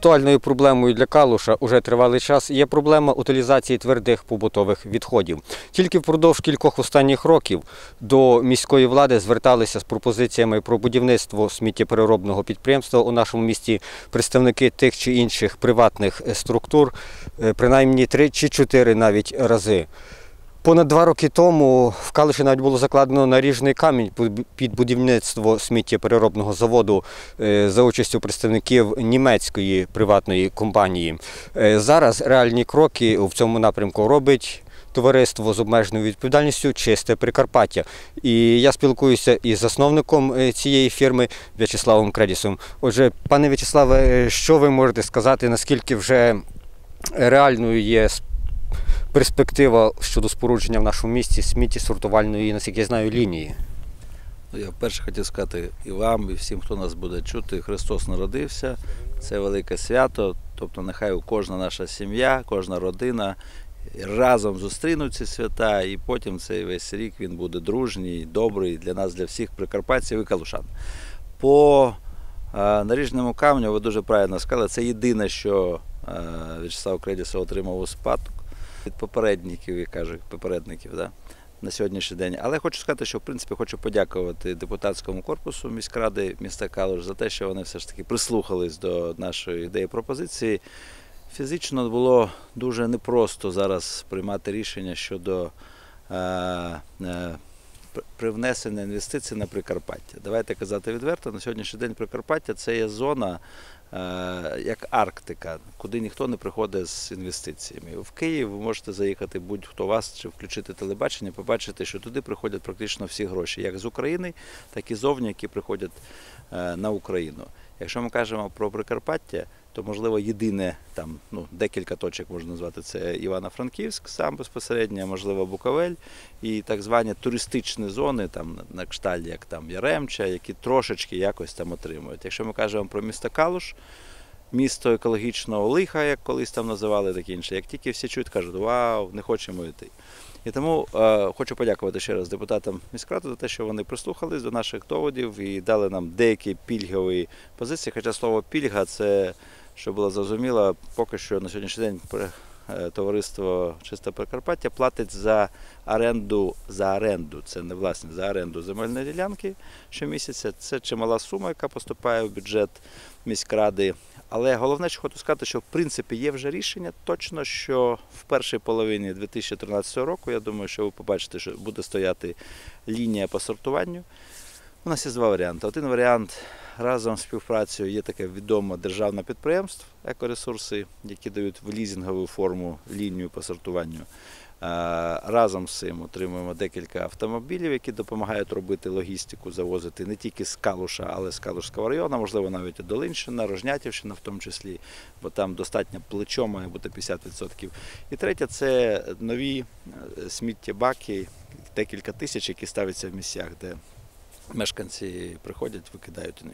Актуальною проблемою для Калуша уже тривалий час є проблема утилізації твердих побутових відходів. Тільки впродовж кількох останніх років до міської влади зверталися з пропозиціями про будівництво сміттєпереробного підприємства у нашому місті представники тих чи інших приватних структур, е, принаймні три чи чотири навіть рази. Понад два роки тому в Калиші навіть було закладено наріжний камінь під будівництво сміттєпереробного заводу е, за участю представників німецької приватної компанії. Е, Зараз реальні кроки в цьому напрямку робить. Товариство з обмеженою відповідальністю Чисте Прикарпаття. І я спілкуюся із засновником е, цієї фірми В'ячеславом Кредісом. Отже, пане В'ячеславе, що ви можете сказати, наскільки вже реальною є перспектива щодо спорудження в нашому місті сміттєсортувальної, наскільки я знаю, лінії? Ну, Я вперше хотів сказати і вам, і всім, хто нас буде чути, Христос народився. Це велике свято. Тобто, нехай кожна наша сім'я, кожна родина разом зустрінуть ці свята, і потім цей весь рік він буде дружній, добрий для нас, для всіх прикарпатців і калушан. По е, наріжному камню ви дуже правильно сказали, це єдине, що е, В'ячеслав Кредіса отримав у спадок від попередників, як кажуть, попередників. Да? на сьогоднішній день. Але хочу сказати, що в принципі хочу подякувати депутатському корпусу міськради міста Калуш за те, що вони все ж таки прислухались до нашої ідеї пропозиції. Фізично було дуже непросто зараз приймати рішення щодо е, е, привнесення інвестицій на Прикарпаття. Давайте казати відверто, на сьогоднішній день Прикарпаття це є зона як Арктика, куди ніхто не приходить з інвестиціями. В Київ ви можете заїхати будь-хто вас чи включити телебачення, побачити, що туди приходять практично всі гроші, як з України, так і зовні, які приходять е, на Україну. Якщо ми кажемо про Прикарпаття, то можливо єдине там ну декілька точок можна назвати це Івано-Франківськ, сам безпосередньо, можливо, Буковель і так звані туристичні зони, там на кшталт, як там Яремча, які трошечки якось там отримують. Якщо ми кажемо про місто Калуш, місто екологічного лиха, як колись там називали, таке інше, як тільки всі чують, кажуть, вау, не хочемо йти. І тому е, хочу подякувати ще раз депутатам міськради за те, що вони прислухались до наших доводів і дали нам деякі пільгові позиції. Хоча слово пільга це, що було зрозуміло, поки що на сьогоднішній день е, товариство Чисте Прикарпаття платить за оренду за оренду. Це не власне за оренду земельної ділянки щомісяця. Це чимала сума, яка поступає в бюджет міськради. Але головне, що хочу сказати, що в принципі є вже рішення точно, що в першій половині 2013 року, я думаю, що ви побачите, що буде стояти лінія по сортуванню. У нас є два варіанти. Один варіант разом з співпрацею є таке відоме державне підприємство екоресурси, які дають в лізингову форму лінію по сортуванню. Е, Разом з цим отримуємо декілька автомобілів, які допомагають робити логістику, завозити не тільки з Калуша, але з Калушського району, можливо, навіть і Долинщина, Рожнятівщина в тому числі, бо там достатньо плечо має бути 50%. І третє це нові е, сміттєбаки, декілька тисяч, які ставляться в місцях, де мешканці приходять, викидають.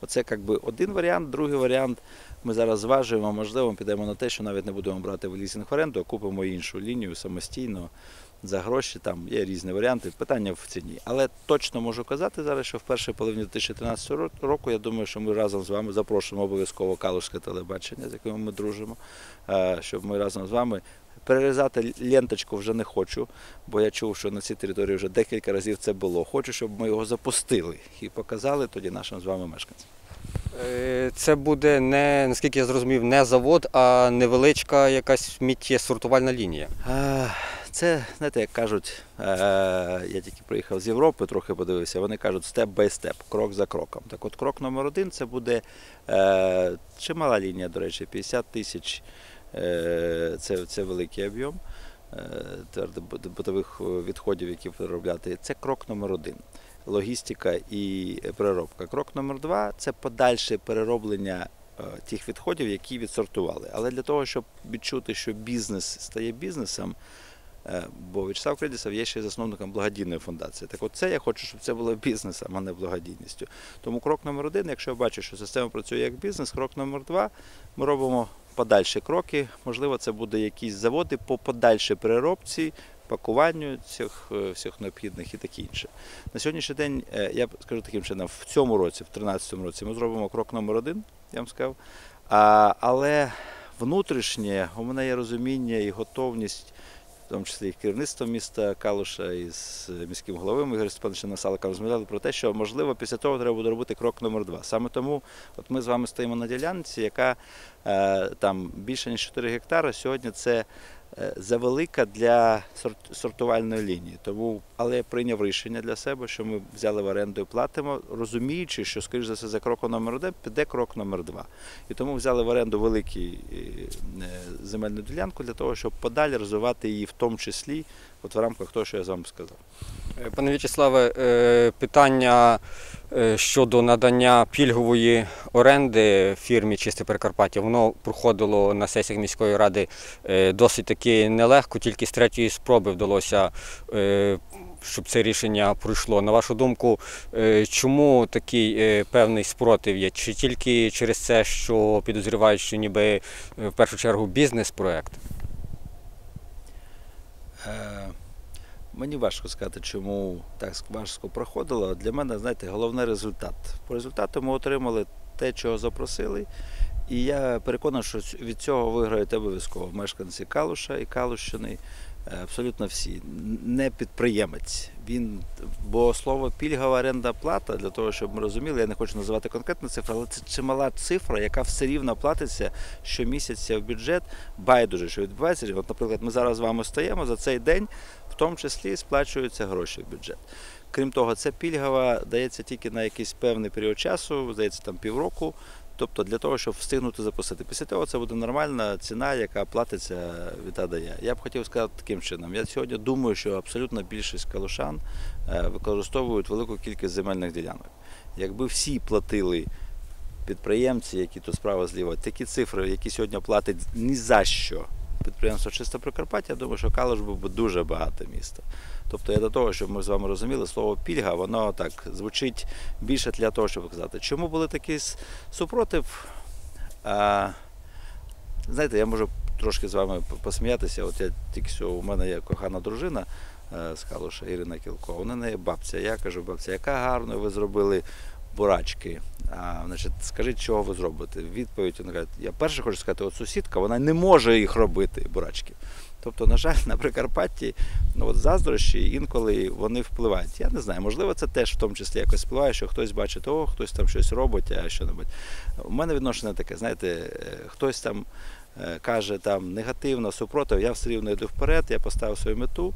Оце якби один варіант. Другий варіант ми зараз зважуємо, можливо, підемо на те, що навіть не будемо брати в лізинг в оренду, а купимо іншу лінію самостійно за гроші. Там є різні варіанти. Питання в ціні. Але точно можу казати зараз, що в першій половині 2013 року я думаю, що ми разом з вами запрошуємо обов'язково Калужське телебачення, з яким ми дружимо, е, щоб ми разом з вами. Перерізати ленточку вже не хочу, бо я чув, що на цій території вже декілька разів це було. Хочу, щоб ми його запустили і показали тоді нашим з вами мешканцям. Е, Це буде не, наскільки я зрозумів, не завод, а невеличка якась сміттєсортувальна лінія. Це, знаєте, як кажуть, е, я тільки приїхав з Європи, трохи подивився, вони кажуть степ бай степ, крок за кроком. Так от крок номер один це буде е, чимала лінія, до речі, 50 тисяч. Е, це, це великий об'єм е, твердобутових відходів, які переробляти. Це крок номер один. Логістика і переробка. Крок номер два це подальше перероблення е, тих відходів, які відсортували. Але для того, щоб відчути, що бізнес стає бізнесом, е, бо В'ячеслав Кредісов є ще засновником благодійної фундації. Так от це я хочу, щоб це було бізнесом, а не благодійністю. Тому крок номер один, якщо я бачу, що система працює як бізнес, крок номер два, ми робимо подальші кроки. Можливо, це буде якісь заводи по подальшій переробці, пакуванню цих е, всіх необхідних і таке інше. На сьогоднішній день, е, я скажу таким чином, в цьому році, в 2013 році, ми зробимо крок номер один. я вам сказав. А, але внутрішнє у мене є розуміння і готовність, в тому числі і керівництво міста Калуша, і з міським головою Ігорем Степановичем Насаликом розмовляли про те, що можливо після того треба буде робити крок номер два. Саме тому, от ми з вами стоїмо на ділянці, яка е, там більше ніж 4 гектари. Сьогодні це завелика для сорт- сортувальної лінії. Тому, але я прийняв рішення для себе, що ми взяли в оренду і платимо, розуміючи, що, скоріш за все, за кроком номер один піде крок номер два. І тому взяли в оренду великий е, земельну ділянку для того, щоб подалі розвивати її, в тому числі, от в рамках того, що я з сказав. Е, Пане В'ячеславе, е, питання е, щодо надання пільгової оренди фірмі Чисте Прикарпаття, воно проходило на сесіях міської ради досить таки нелегко, тільки з третьої спроби вдалося, щоб це рішення пройшло. На вашу думку, чому такий певний спротив є? Чи тільки через це, що підозрівають, що ніби в першу чергу бізнес-проект? Е, Мені важко сказати, чому так важко проходило. Для мене, знаєте, головний результат. По результату ми отримали те, чого запросили. І я переконаний, що від цього виграють обов'язково мешканці Калуша і Калущини. Е, Абсолютно всі. Не підприємець. Він, бо слово пільгова оренда плата, для того, щоб ми розуміли, я не хочу називати конкретну цифру, але це чимала цифра, яка все рівно платиться щомісяця в бюджет. Байдуже, що відбувається. От, наприклад, ми зараз з вами стоїмо за цей день, в тому числі сплачуються гроші в бюджет. Крім того, ця пільгова дається тільки на якийсь певний період часу, здається, там півроку. Тобто для того, щоб встигнути запустити. Після того це буде нормальна ціна, яка платиться від А Я. Б хотів сказати таким чином. Я сьогодні думаю, що абсолютна більшість калушан е, використовують велику кількість земельних ділянок. Якби всі платили підприємці, які тут справа зліва, такі цифри, які сьогодні платять ні за що підприємство Чисте Прикарпаття, я думаю, що Калуш був би дуже багате місто. Тобто я до того, щоб ми з вами розуміли, слово пільга, воно так звучить більше для того, щоб сказати, чому були такі супротив. А, знаєте, я можу трошки з вами посміятися. От я тільки що у мене є кохана дружина е, з Калуша Ірина Кілко. У неї є бабця. Я кажу, бабця, яка гарно ви зробили бурачки. А, значить, скажіть, чого ви зробите? Відповідь вона каже, я перше хочу сказати, от сусідка, вона не може їх робити, бурачки. Тобто, на жаль, на Прикарпатті ну, от заздрощі інколи вони впливають. Я не знаю, можливо, це теж в тому числі якось впливає, що хтось бачить, о, хтось там щось робить, а що небудь. У мене відношення таке, знаєте, е, хтось там е, каже там негативно, супротив, я все рівно йду вперед, я поставив свою мету.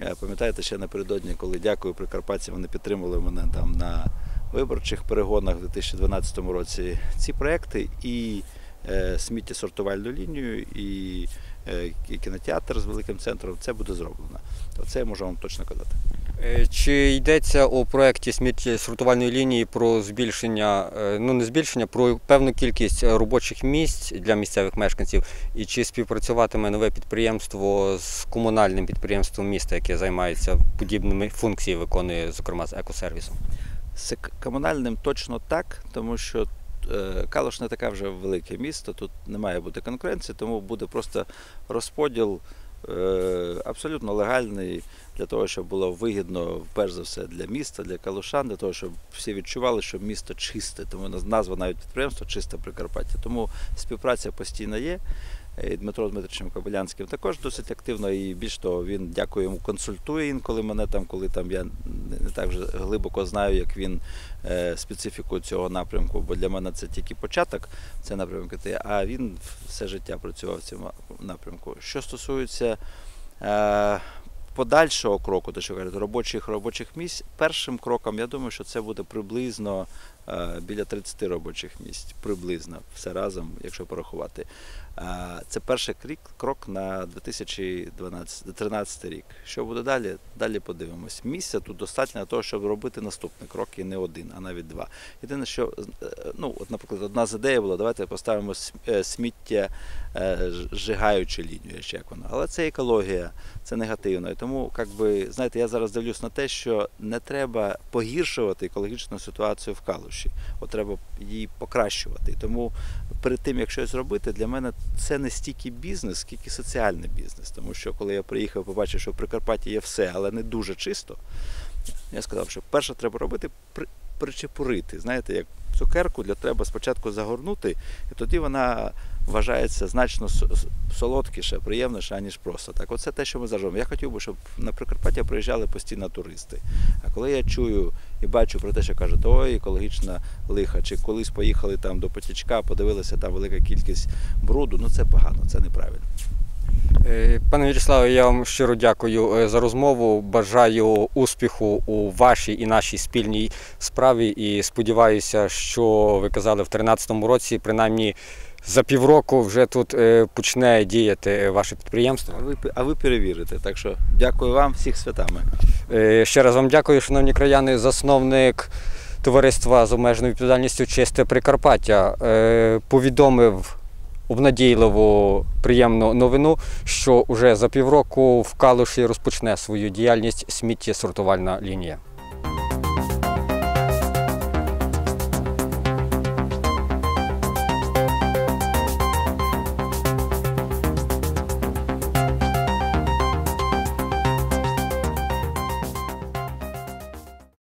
Е, Пам'ятаєте, ще напередодні, коли дякую прикарпатці, вони підтримали мене там на виборчих перегонах у 2012 році. Ці проекти і сміттєсортувальну лінію, і кінотеатр з великим центром, це буде зроблено. Це я можу вам точно казати. Е, Чи йдеться у проєкті сміттєсортувальної лінії про збільшення, е, ну не збільшення, про певну кількість е, робочих місць для місцевих мешканців? І чи співпрацюватиме нове підприємство з комунальним підприємством міста, яке займається подібними функціями, виконує, зокрема, з екосервісом? З комунальним точно так, тому що е, Калуш не таке вже велике місто, тут не має бути конкуренції, тому буде просто розподіл е, абсолютно легальний для того, щоб було вигідно, перш за все, для міста, для калушан, для того, щоб всі відчували, що місто чисте, тому назва навіть підприємства чисте Прикарпаття. Тому співпраця постійно є. Дмитро Дмитричем Кобилянським також досить активно, і більш того, він дякую йому, консультує інколи мене там, коли там я не так вже глибоко знаю, як він е, специфіку цього напрямку, бо для мене це тільки початок, це напрямок, а він все життя працював в цьому напрямку. Що стосується е, подальшого кроку, то що кажуть, робочих робочих місць, першим кроком, я думаю, що це буде приблизно біля 30 робочих місць, приблизно все разом, якщо порахувати. Е, Це перший крік, крок на 2013 рік. Що буде далі? Далі подивимось. Місця тут достатньо для того, щоб робити наступний крок, і не один, а навіть два. Єдине, що, е, ну, от, наприклад, одна з ідей була, давайте поставимо е, сміття е, зжигаючу лінію, як воно. Але це екологія, це негативно. І тому, як би, знаєте, я зараз дивлюсь на те, що не треба погіршувати екологічну ситуацію в Калуші, от треба її покращувати. Тому перед тим, як щось робити, для мене це не стільки бізнес, скільки соціальний бізнес. Тому що коли я приїхав побачив, що в Прикарпатті є все, але не дуже чисто, я сказав, що перше треба робити при, причепурити. Знаєте, як цукерку для треба спочатку загорнути, і тоді вона вважається значно солодкіше, приємніше, аніж просто так. Оце те, що ми робимо. Я хотів би, щоб на Прикарпаття приїжджали постійно туристи. А коли я чую і бачу про те, що кажуть, ой, екологічна лиха, чи колись поїхали там до потічка, подивилися, там велика кількість бруду, ну це погано, це неправильно. Е, Пане В'ячеславе, я вам щиро дякую е, за розмову. Бажаю успіху у вашій і нашій спільній справі. І сподіваюся, що ви казали в 2013 році, принаймні за півроку вже тут е, почне діяти е, ваше підприємство. А ви, а ви перевірите. Так що дякую вам всіх святами. Е, Ще раз вам дякую, шановні краяни, засновник товариства з обмеженою відповідальністю Чисте Прикарпаття повідомив обнадійливу приємну новину, що вже за півроку в Калуші розпочне свою діяльність сміттєсортувальна лінія.